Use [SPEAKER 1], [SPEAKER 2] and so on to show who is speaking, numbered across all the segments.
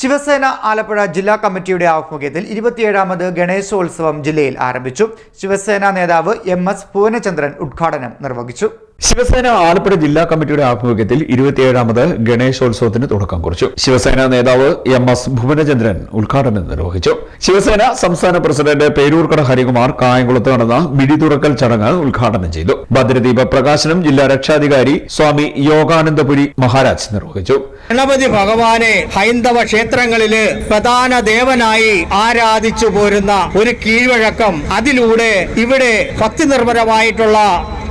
[SPEAKER 1] ശിവസേന ആലപ്പുഴ ജില്ലാ കമ്മിറ്റിയുടെ ആഭിമുഖ്യത്തിൽ ഇരുപത്തിയേഴാമത് ഗണേശോത്സവം ജില്ലയിൽ ആരംഭിച്ചു. ശിവസേന നേതാവ് എം എസ് ഭുവനചന്ദ്രൻ ഉദ്ഘാടനം നിർവഹിച്ചു.
[SPEAKER 2] ശിവസേന ആലപ്പുഴ ജില്ലാ കമ്മിറ്റിയുടെ ആഭിമുഖ്യത്തിൽ ഇരുപത്തിയേഴാമത് ഗണേശോത്സവത്തിന് തുടക്കം കുറിച്ചു. ശിവസേന നേതാവ് എം എസ് ഭുവനചന്ദ്രൻ ഉദ്ഘാടനം നിർവഹിച്ചു. ശിവസേന സംസ്ഥാന പ്രസിഡന്റ് പേരൂർക്കട ഹരികുമാർ കായംകുളത്ത് നടന്ന മിടി തുറക്കൽ ചടങ്ങ് ഉദ്ഘാടനം ചെയ്തു. ഭദ്രദീപ പ്രകാശനം ജില്ലാ രക്ഷാധികാരി സ്വാമി യോഗാനന്ദപുരി മഹാരാജ് നിർവഹിച്ചു.
[SPEAKER 3] ഗണപതി ഭഗവാനെ ഹൈന്ദവ ക്ഷേത്രങ്ങളിൽ പ്രധാന ദേവനായി ആരാധിച്ചു പോരുന്ന ഒരു കീഴ്വഴക്കം അതിലൂടെ ഇവിടെ ഭക്തി നിർഭരമായിട്ടുള്ള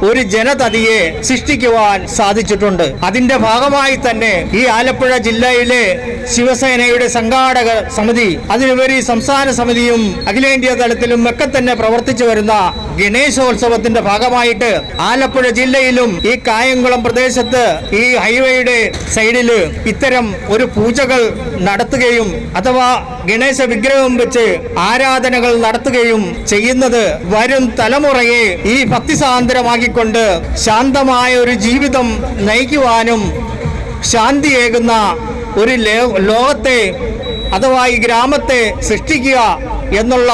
[SPEAKER 3] ഒരു ജനതതിയെ സൃഷ്ടിക്കുവാൻ സാധിച്ചിട്ടുണ്ട്. അതിന്റെ ഭാഗമായി തന്നെ ഈ ആലപ്പുഴ ജില്ലയിലെ ശിവസേനയുടെ സംഘാടക സമിതി അതിനുപരി സംസ്ഥാന സമിതിയും അഖിലേന്ത്യാ തലത്തിലും ഒക്കെ തന്നെ പ്രവർത്തിച്ചു വരുന്ന ഗണേശോത്സവത്തിന്റെ ഭാഗമായിട്ട് ആലപ്പുഴ ജില്ലയിലും ഈ കായംകുളം പ്രദേശത്ത് ഈ ഹൈവേയുടെ സൈഡിൽ ഇത്തരം ഒരു പൂജകൾ നടത്തുകയും അഥവാ ഗണേശ വിഗ്രഹം വെച്ച് ആരാധനകൾ നടത്തുകയും ചെയ്യുന്നത് വരും തലമുറയെ ഈ ഭക്തിസാന്ദ്രമാക്കിക്കൊണ്ട് ശാന്തമായ ഒരു ജീവിതം നയിക്കുവാനും ശാന്തിയേകുന്ന ഒരു ലോകത്തെ അഥവാ ഈ ഗ്രാമത്തെ സൃഷ്ടിക്കുക എന്നുള്ള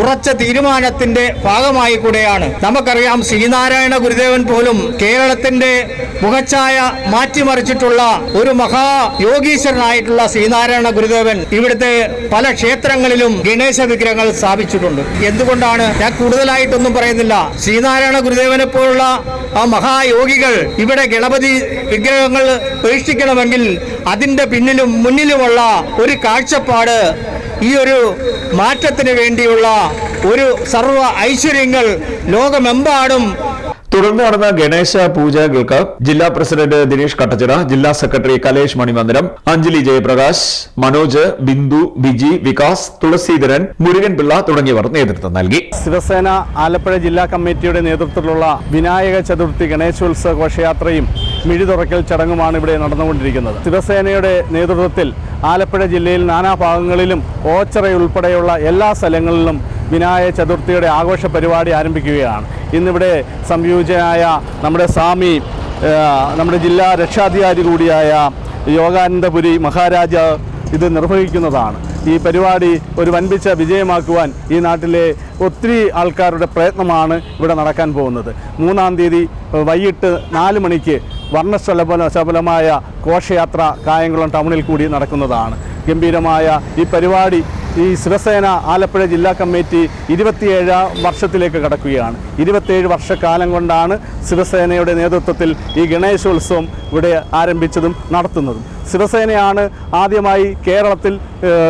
[SPEAKER 3] ഉറച്ച തീരുമാനത്തിന്റെ ഭാഗമായി കൂടെയാണ്. നമുക്കറിയാം ശ്രീനാരായണ ഗുരുദേവൻ പോലും കേരളത്തിന്റെ മുഖച്ഛായ മാറ്റിമറിച്ചിട്ടുള്ള ഒരു മഹാ യോഗീശ്വരനായിട്ടുള്ള ശ്രീനാരായണ ഗുരുദേവൻ ഇവിടുത്തെ പല ക്ഷേത്രങ്ങളിലും ഗണേശ വിഗ്രഹങ്ങൾ സ്ഥാപിച്ചിട്ടുണ്ട്. എന്തുകൊണ്ടാണ് ഞാൻ കൂടുതലായിട്ടൊന്നും പറയുന്നില്ല. ശ്രീനാരായണ ഗുരുദേവനെ പോലുള്ള ആ മഹായോഗികൾ ഇവിടെ ഗണപതി വിഗ്രഹങ്ങൾ ഉപേക്ഷിക്കണമെങ്കിൽ അതിന്റെ പിന്നിലും മുന്നിലുമുള്ള ഒരു കാഴ്ചപ്പാട് ഈ ഒരു മാറ്റത്തിന് വേണ്ടിയുള്ള ഒരു സർവ ഐശ്വര്യങ്ങൾ ലോകമെമ്പാടും
[SPEAKER 2] തുടർന്ന് നടന്ന ഗണേശ പൂജകൾക്ക് ജില്ലാ പ്രസിഡന്റ് ദിനേഷ് കട്ടച്ചിറ ജില്ലാ സെക്രട്ടറി കലേഷ് മണിമന്ദിരം അഞ്ജലി ജയപ്രകാശ് മനോജ് ബിന്ദു ബിജി വികാസ് തുളസീധരൻ മുരുകൻ പിള്ള തുടങ്ങിയവർ നേതൃത്വം നൽകി.
[SPEAKER 4] ശിവസേന ആലപ്പുഴ ജില്ലാ കമ്മിറ്റിയുടെ നേതൃത്വത്തിലുള്ള വിനായക ചതുർത്ഥി ഗണേശോത്സവ ഘോഷയാത്രയും മിഴി തുറക്കൽ ചടങ്ങുമാണ് ഇവിടെ നടന്നുകൊണ്ടിരിക്കുന്നത്. ശിവസേനയുടെ നേതൃത്വത്തിൽ ആലപ്പുഴ ജില്ലയിൽ നാനാഭാഗങ്ങളിലും ഓച്ചറ ഉൾപ്പെടെയുള്ള എല്ലാ സ്ഥലങ്ങളിലും വിനായക ചതുർത്ഥിയുടെ ആഘോഷ പരിപാടി ആരംഭിക്കുകയാണ്. ഇന്നിവിടെ സംയോജനായ നമ്മുടെ സ്വാമി നമ്മുടെ ജില്ലാ രക്ഷാധികാരി കൂടിയായ യോഗാനന്ദപുരി മഹാരാജ ഇത് നിർവഹിക്കുന്നതാണ്. ഈ പരിപാടി ഒരു വൻപിച്ച വിജയമാക്കുവാൻ ഈ നാട്ടിലെ ഒത്തിരി ആൾക്കാരുടെ പ്രയത്നമാണ് ഇവിടെ നടക്കാൻ പോകുന്നത്. മൂന്നാം തീയതി വൈകിട്ട് നാല് മണിക്ക് വർണശലഭല ശബലമായ ഘോഷയാത്ര കായംകുളം ടൗണിൽ കൂടി നടക്കുന്നതാണ്. ഗംഭീരമായ ഈ പരിപാടി ഈ ശിവസേന ആലപ്പുഴ ജില്ലാ കമ്മിറ്റി ഇരുപത്തിയേഴാം വർഷത്തിലേക്ക് കടക്കുകയാണ്. ഇരുപത്തിയേഴ് വർഷക്കാലം കൊണ്ടാണ് ശിവസേനയുടെ നേതൃത്വത്തിൽ ഈ ഗണേശോത്സവം ഇവിടെ ആരംഭിച്ചതും നടത്തുന്നതും. ശിവസേനയാണ് ആദ്യമായി കേരളത്തിൽ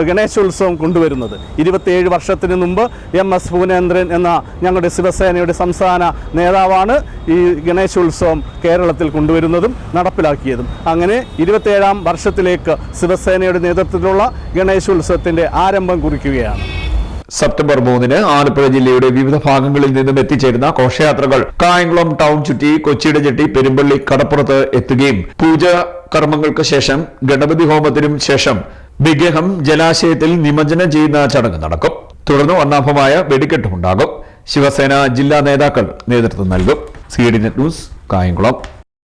[SPEAKER 4] ഗണേശോത്സവം കൊണ്ടുവരുന്നത്. ഇരുപത്തിയേഴ് വർഷത്തിന് മുമ്പ് എം എസ് പൂനേന്ദ്രൻ എന്ന ഞങ്ങളുടെ ശിവസേനയുടെ സംസ്ഥാന നേതാവാണ് ഈ ഗണേശോത്സവം കേരളത്തിൽ കൊണ്ടുവരുന്നതും നടപ്പിലാക്കിയതും. അങ്ങനെ ഇരുപത്തേഴാം വർഷത്തിലേക്ക് ശിവസേനയുടെ നേതൃത്വത്തിലുള്ള ഗണേശോത്സവത്തിന്റെ ആരംഭം കുറിക്കുകയാണ്.
[SPEAKER 2] സെപ്റ്റംബർ മൂന്നിന് ആലപ്പുഴ ജില്ലയുടെ വിവിധ ഭാഗങ്ങളിൽ നിന്നും എത്തിച്ചേരുന്ന ഘോഷയാത്രകൾ കായംകുളം ടൗൺ ചുറ്റി കൊച്ചിയുടെ ചെട്ടി പെരുമ്പള്ളി കടപ്പുറത്ത് എത്തുകയും പൂജ കർമ്മങ്ങൾക്ക് ശേഷം ഗണപതി ഹോമത്തിനും ശേഷം വിഗ്രഹം ജലാശയത്തിൽ നിമജ്ജനം ചെയ്യുന്ന ചടങ്ങ് നടക്കും. തുടർന്ന് ഒന്നാഭമായ വെടിക്കെട്ടുമുണ്ടാകും ശിവസേന ജില്ലാ നേതാക്കൾ നേതൃത്വം നൽകും. C D net news Kayamkulam.